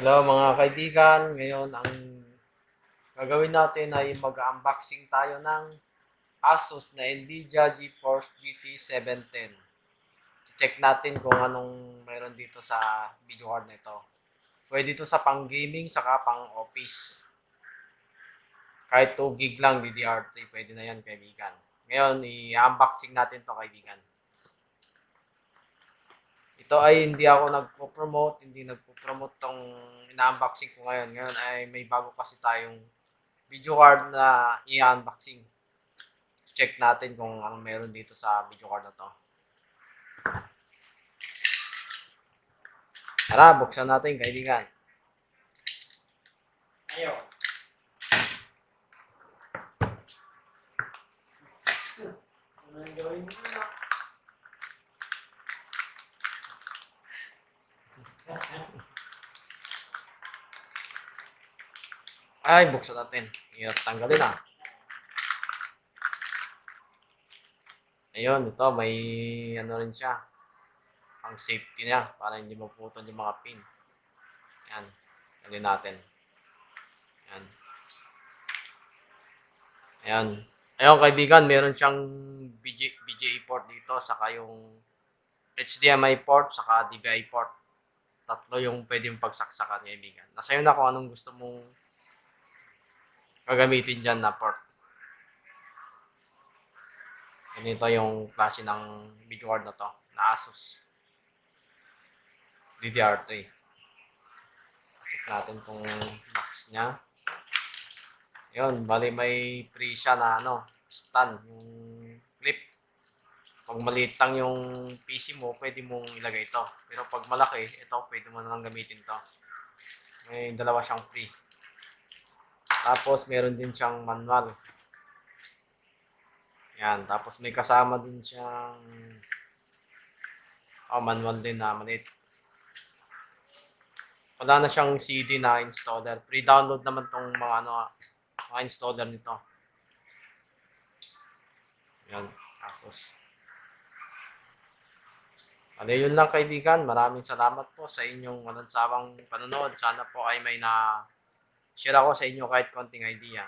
Hello mga kaibigan, ngayon ang gagawin natin ay mag-unboxing tayo ng Asus na Nvidia GeForce GT 710. Check natin kung anong meron dito sa video card nito. Pwede ito sa pang gaming saka pang office. Kahit 2 gig lang DDR3, pwede na yan kaibigan. Ngayon, i-unboxing natin to kaibigan. Ito ay hindi ako nagpo-promote, hindi nagpo-promote tong ina-unboxing ko ngayon. Ngayon ay may bago kasi tayong video card na i-unboxing. Check natin kung anong meron dito sa video card na to. Tara, buksan natin kaibigan. Ayaw. Ano mo Ay, buksan natin. Hirap tanggalin ah. Ayun, ito may ano rin siya. Ang safety niya para hindi maputol yung mga pin. Yan. Tanggalin natin. Yan. Ayan. Ayun kaibigan, meron siyang BJ, BJA port dito, saka yung HDMI port, saka DVI port. Tatlo yung pwedeng pagsaksakan kaibigan. Nasa iyo na kung anong gusto mong gagamitin dyan na port. Ganito yung klase ng video card na to, na Asus DDR3. Check natin kung box niya. Yun, bali may free siya na ano, stand, yung clip. Pag maliit lang yung PC mo, pwede mong ilagay ito. Pero pag malaki, ito, pwede mo na gamitin to. May dalawa siyang free. Tapos, meron din siyang manual. Yan. Tapos, may kasama din siyang oh, manual din na maliit. Wala na siyang CD na installer. Pre-download naman tong mga ano, mga installer nito. Yan. Asus. Ano yun lang kaibigan. Maraming salamat po sa inyong walang sawang panonood. Sana po ay may na share ako sa inyo kahit konting idea.